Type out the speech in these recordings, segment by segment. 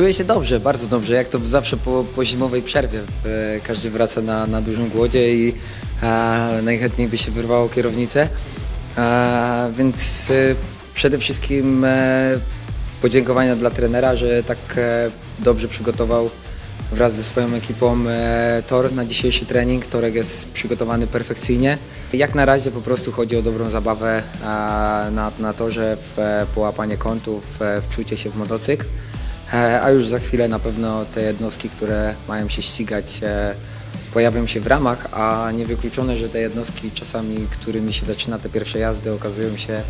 Czuję się dobrze, bardzo dobrze, jak to zawsze po, po zimowej przerwie. E, Każdy wraca na, na dużą głodzie i e, najchętniej by się wyrwało kierownicę. E, więc przede wszystkim e, podziękowania dla trenera, że tak e, dobrze przygotował wraz ze swoją ekipą e, tor na dzisiejszy trening. Torek jest przygotowany perfekcyjnie. Jak na razie po prostu chodzi o dobrą zabawę na, na torze, w e, połapanie kątów, e, wczucie się w motocykl. E, A już za chwilę na pewno te jednostki, które mają się ścigać, e, pojawią się w ramach, a niewykluczone, że te jednostki czasami, którymi się zaczyna te pierwsze jazdy, okazują się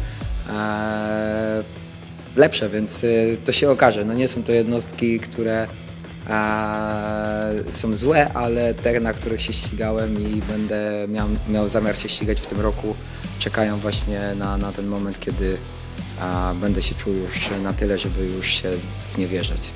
e, lepsze, więc to się okaże. No nie są to jednostki, które są złe, ale te, na których się ścigałem i będę miał, miał zamiar się ścigać w tym roku, czekają właśnie na, na ten moment, kiedy a będę się czuł już na tyle, żeby już się w nie wierzać.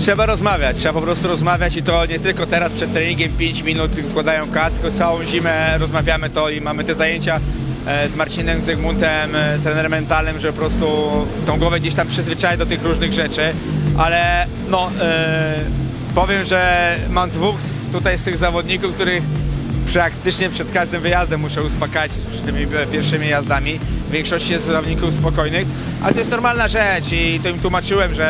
Trzeba rozmawiać, trzeba po prostu rozmawiać i to nie tylko teraz przed treningiem 5 minut wkładają kask, tylko całą zimę rozmawiamy to i mamy te zajęcia e, z Marcinem Zygmuntem, e, trenerem mentalnym, żeby po prostu tą głowę gdzieś tam przyzwyczaić do tych różnych rzeczy, ale no e, powiem, że mam dwóch tutaj z tych zawodników, których praktycznie przed każdym wyjazdem muszę uspokajać przed tymi pierwszymi jazdami. W większości jest zawodników spokojnych, ale to jest normalna rzecz i to im tłumaczyłem, że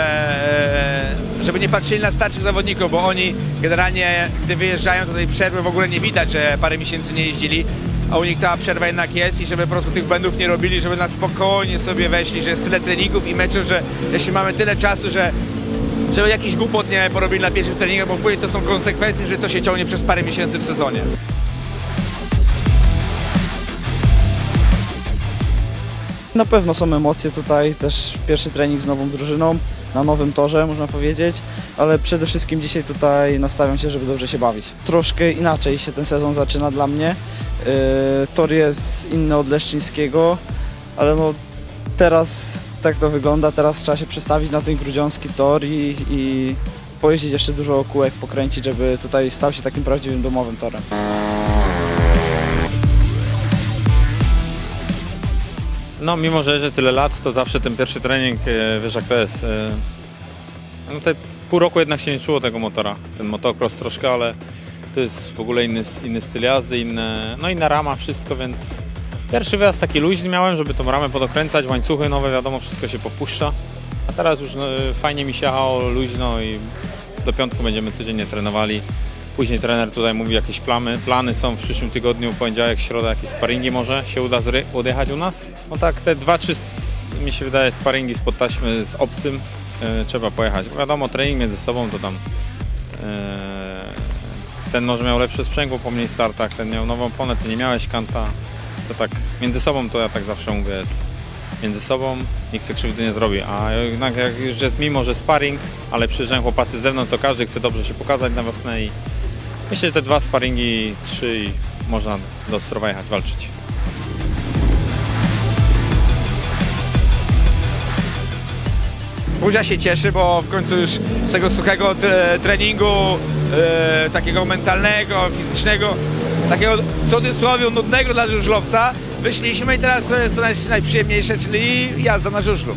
e, żeby nie patrzyli na starszych zawodników, bo oni generalnie, gdy wyjeżdżają, to tej przerwy w ogóle nie widać, że parę miesięcy nie jeździli, a u nich ta przerwa jednak jest i żeby po prostu tych błędów nie robili, żeby na spokojnie sobie weszli, że jest tyle treningów i meczów, że jeśli mamy tyle czasu, że żeby jakiś głupot nie porobili na pierwszych treningach, bo później to są konsekwencje, że to się ciągnie przez parę miesięcy w sezonie. Na pewno są emocje tutaj, też pierwszy trening z nową drużyną, na nowym torze można powiedzieć, ale przede wszystkim dzisiaj tutaj nastawiam się, żeby dobrze się bawić. Troszkę inaczej się ten sezon zaczyna dla mnie. Yy, tor jest inny od Leszczyńskiego, ale no teraz tak to wygląda, teraz trzeba się przestawić na ten grudziącki tor i, i pojeździć jeszcze dużo kółek, pokręcić, żeby tutaj stał się takim prawdziwym domowym torem. No, mimo że jeżdżę tyle lat, to zawsze ten pierwszy trening, e, wiesz jak to jest. e, No te pół roku jednak się nie czuło tego motora. Ten motocross troszkę, ale to jest w ogóle inny, inny styl jazdy, inne, no inna rama, wszystko, więc pierwszy wyjazd taki luźny miałem, żeby tą ramę podokręcać, łańcuchy nowe, wiadomo, wszystko się popuszcza. A teraz już no, fajnie mi się jechało, luźno i do piątku będziemy codziennie trenowali. Później trener tutaj mówi jakieś plany. Plany są w przyszłym tygodniu, poniedziałek, środa, jakieś sparingi może się uda odjechać u nas. No tak, te dwa, trzy, mi się wydaje, sparingi z taśmy z obcym e, trzeba pojechać. Wiadomo, trening między sobą to tam e, ten może miał lepsze sprzęgło po mniej startach, ten miał nową oponę, ty nie miałeś kanta. To tak między sobą to ja tak zawsze mówię jest między sobą, nikt sobie krzywdy nie zrobi. A jednak jak już jest mimo, że sparring, ale przyjeżdżają chłopacy z zewnątrz, to każdy chce dobrze się pokazać na wiosnę i myślę, że te dwa sparingi, trzy i można do Ostrowa jechać walczyć. Buzia się cieszy, bo w końcu już z tego suchego tre- treningu, e, takiego mentalnego, fizycznego, takiego w cudzysłowie nudnego dla żużlowca, wyszliśmy i teraz to jest to naj- najprzyjemniejsze, czyli jazda na żużlu.